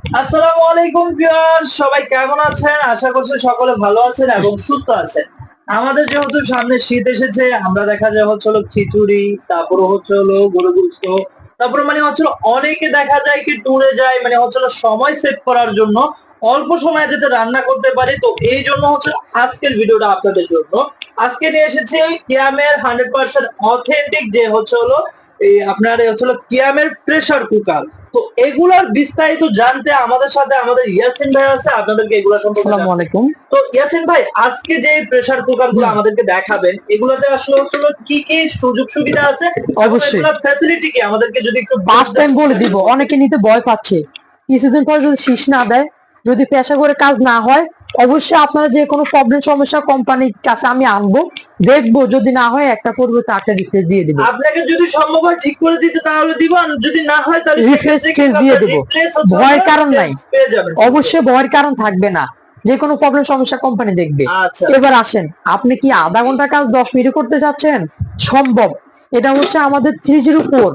আসসালামু আলাইকুম ভিউয়ার সবাই কেমন আছেন? আশা করছি সকলে ভালো আছেন এবং সুস্থ আছেন। আমাদের যেহেতু সামনে শীত এসেছে, আমরা দেখা যায় হচ্ছে খিচুড়ি, তারপরে হচ্ছে হলো গরু তারপরে মানে হচ্ছে অনেকে দেখা যায় কি ট্যুরে যায় মানে হচ্ছে সময় সেভ করার জন্য অল্প সময়ে যাতে রান্না করতে পারি। তো এই জন্য হচ্ছে আজকের ভিডিওটা আপনাদের জন্য। আজকে নিয়ে এসেছি কিয়ামের হান্ড্রেড পার্সেন্ট অথেন্টিক যে হচ্ছে হলো এই আপনার হচ্ছে কিয়ামের প্রেসার কুকার তো এগুলার বিস্তারিত জানতে আমাদের সাথে আমাদের ইয়াসিন ভাই আছে আপনাদেরকে এগুলো সম্পর্কে আসসালামু আলাইকুম। তো ইয়াসিন ভাই আজকে যে প্রেসার কুকারগুলো আমাদেরকে দেখাবেন এগুলোতে আসলে হলো কি কি সুযোগ সুবিধা আছে? অবশ্যই। ফ্যাসিলিটি কি? আমাদেরকে যদি একটু ফার্স্ট টাইম বলে দিব অনেকে নিতে ভয় পাচ্ছে। কিছুদিন পর যদি শীষ না দেয় যদি পেশা করে কাজ না হয় অবশ্যই আপনারা যে কোনো প্রবলেম সমস্যা কোম্পানির কাছে আমি আনব। দেখব যদি না হয় একটা করব তো একটা রিপ্লেস দিয়ে দিব। আপনাকে যদি সম্ভব হয় ঠিক করে দিতে তাহলে দিব। যদি না হয় তাহলে change কিন্তু দিয়ে দেবো। ভয়ের কারণ নাই। অবশ্যই ভয়ের কারণ থাকবে না। যে কোনো প্রবলেম সমস্যা কোম্পানি দেখবে। আচ্ছা। এবার আসেন আপনি কি আধা ঘণ্টা কাজ দশ মিনিট করতে চাচ্ছেন সম্ভব। এটা হচ্ছে আমাদের three zero four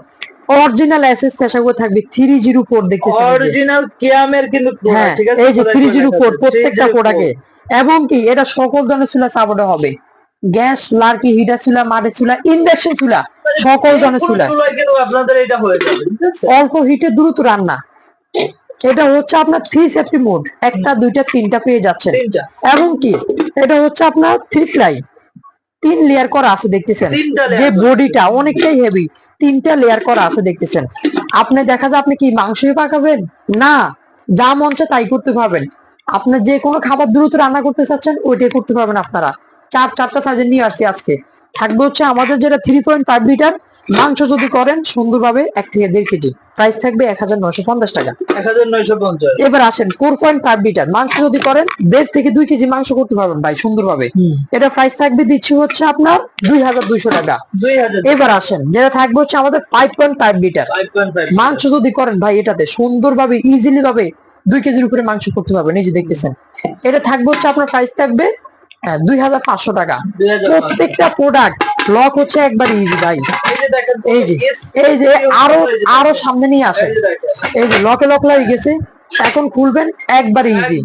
original SS পেশা করে থাকবে থ্রি জিরো ফোর দেখতেছেন অরিজিনাল কিয়ামের কিন্তু হ্যাঁ ঠিক আছে? এই যে কোথায় থ্রি কোথায় জিরো লেখা ফোর আছে? প্রত্যেকটা 304 প্রোডাক্টে এবং কি এটা সকল ধরনের চুলা সাপোর্টে হবে। গ্যাস লার্কি হিটার চুলা মাটির চুলা ইন্ডাকশন চুলা সকল ধরনের চুলা। আপনাদের এটা হয়ে যাবে অল্প হিটে দ্রুত রান্না। এটা হচ্ছে আপনার থ্রি সেফটি মোড একটা দুইটা তিনটা পেয়ে যাচ্ছেন। তিনটা। এবং কি এটা হচ্ছে আপনার থ্রি ফ্লাই তিন লেয়ার করা আছে দেখতেছেন? যে বডিটা অনেকটাই হেভি তিনটা লেয়ার করা আছে দেখতেছেন। আপনি দেখা যায় আপনি কি মাংসই পাকাবেন? না, যা মন তাই করতে পারবেন। আপনি যে কোনো খাবার দ্রুত রান্না করতে চাচ্ছেন, ওইটাই করতে পারবেন আপনারা। চার, চারটা সাইজের নিয়ে আসছি আজকে। থাকবে হচ্ছে আমাদের যেটা থ্রি পয়েন্ট ফাইভ লিটার মাংস যদি করেন সুন্দরভাবে এক থেকে দেড় কেজি। প্রাইস থাকবে এক হাজার নয়শো পঞ্চাশ টাকা। এক হাজার নয়শো পঞ্চাশ। এবার আসেন ফোর পয়েন্ট ফাইভ লিটার মাংস যদি করেন দেড় থেকে দুই কেজি মাংস করতে পারবেন ভাই সুন্দরভাবে। এটা প্রাইস থাকবে দিচ্ছি হচ্ছে আপনার দুই হাজার দুইশো টাকা। এবার আসেন যেটা থাকবে হচ্ছে আমাদের ফাইভ পয়েন্ট ফাইভ লিটার মাংস যদি করেন ভাই এটাতে সুন্দরভাবে ইজিলি ভাবে দুই কেজির উপরে মাংস করতে পারবেন এই যে দেখতেছেন। এটা থাকবে হচ্ছে আপনার প্রাইস থাকবে দুই হাজার পাঁচশো টাকা। প্রত্যেকটা প্রোডাক্ট লক হচ্ছে একবার ইজি ভাই। এই যে এই যে আরও আরও সামনে নিয়ে আসেন। এই যে লকে লক লাগিয়ে গেছে এখন খুলবেন একবার ইজি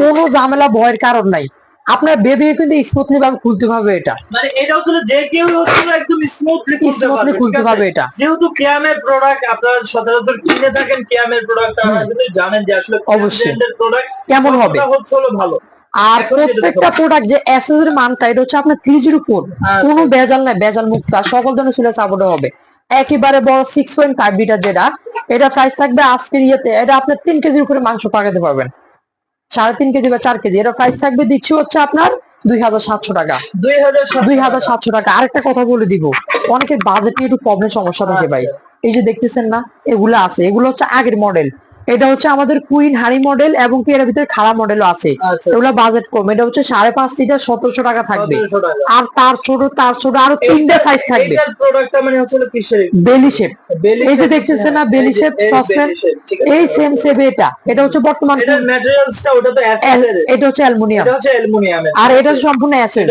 কোনো ঝামেলা ভয়ের কারণ নাই। আপনার বেবি কিন্তু স্মুথলি ভাবে খুলতে পারবে এটা। মানে এটা হচ্ছে যে কেউ হচ্ছে একদম স্মুথলি খুলতে স্মুথলি খুলতে পারবে এটা। যেহেতু কিয়ামের প্রোডাক্ট আপনারা সচরাচর কিনে থাকেন কিয়ামের প্রোডাক্ট আপনারা জানেন যে আসলে অবশ্যই। প্রোডাক্ট কেমন হবে? হচ্ছে ভালো। আর প্রত্যেকটা প্রোডাক্ট যে এর মানটা এটা হচ্ছে আপনার থ্রি জিরো ফোর। কোনো বেজাল নাই বেজাল মুক্ত সকল ধরনের চুলে সাপোর্ট হবে। একেবারে বড় সিক্স পয়েন্ট ফাইভ লিটার যেটা এটা প্রাইস থাকবে আজকের ইয়েতে এটা আপনার তিন কেজির উপরে মাংস পাকাতে পারবেন। সাড়ে তিন কেজি বা চার কেজি এটা প্রাইস থাকবে দিচ্ছি হচ্ছে আপনার দুই হাজার সাতশো টাকা। দুই হাজার দুই হাজার সাতশো টাকা। আরেকটা কথা বলে দিব অনেকের বাজেটে একটু প্রবলেম সমস্যা থাকে ভাই। এই যে দেখতেছেন না এগুলো আছে এগুলো হচ্ছে আগের মডেল এটা হচ্ছে আমাদের কুইন হাড়ি মডেল এবং কি এর ভিতরে খারাপ মডেলও আছে। আচ্ছা। এগুলো বাজেট কম। এটা হচ্ছে সাড়ে পাঁচ লিটার সতেরোশো টাকা থাকবে। আর তার ছোট তার ছোট আরও তিনটা সাইজ থাকবে। মানে বেলি শেপ এই যে না, saucepan, এই সেম সেভ এটা। এটা হচ্ছে বর্তমান এটা হচ্ছে অ্যালুমিনিয়াম আর এটা সম্পূর্ণ অ্যাসেস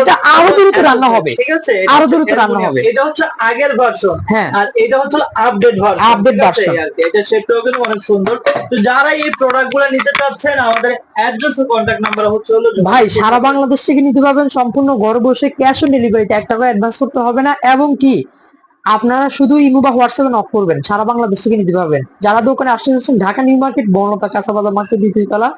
এটা আরও দ্রুত রান্না হবে। ঠিক আছে আরও দ্রুত রান্না হবে। এটা হচ্ছে আগের ভার্সন হ্যাঁ। আর এটা হচ্ছে আপডেট ভার্সন Update version। এটা শেপটাও কিন্তু অনেক সুন্দর। তো যারা এই প্রোডাক্টগুলো নিতে চাচ্ছেন আমাদের অ্যাড্রেস ও কন্ট্যাক্ট নাম্বার হচ্ছে হলো ভাই সারা বাংলাদেশ থেকে নিতে পারবেন সম্পূর্ণ ঘরে বসে ক্যাশ অন ডেলিভারিতে এক টাকা অ্যাডভান্স করতে হবে না। এবং কি আপনারা শুধু ইমো বা হোয়াটসঅ্যাপে নক করবেন। সারা বাংলাদেশ থেকে নিতে পারবেন। যারা দোকানে আসতে যাচ্ছেন ঢাকা নিউ মার্কেট বর্ণতা কাঁচাবাজার মার্কেট দ্বিতীয় তলা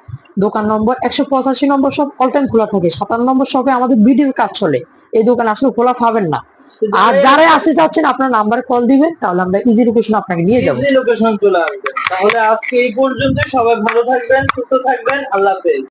দোকান নম্বর একশো পঁচাশি নম্বর সব অল টাইম খোলা থাকে। সাতান্ন নম্বর শপে আমাদের ভিডিওর কাজ চলে। এই দোকান আসলে খোলা পাবেন না। আর যারা আসতে চাচ্ছেন আপনার নাম্বার কল দিবেন তাহলে আমরা ইজি লোকেশন আপনাকে নিয়ে যাব। লোকেশন চলে আসবেন তাহলে আজকে এই পর্যন্ত সবাই ভালো থাকবেন সুস্থ থাকবেন। আল্লাহ হাফেজ।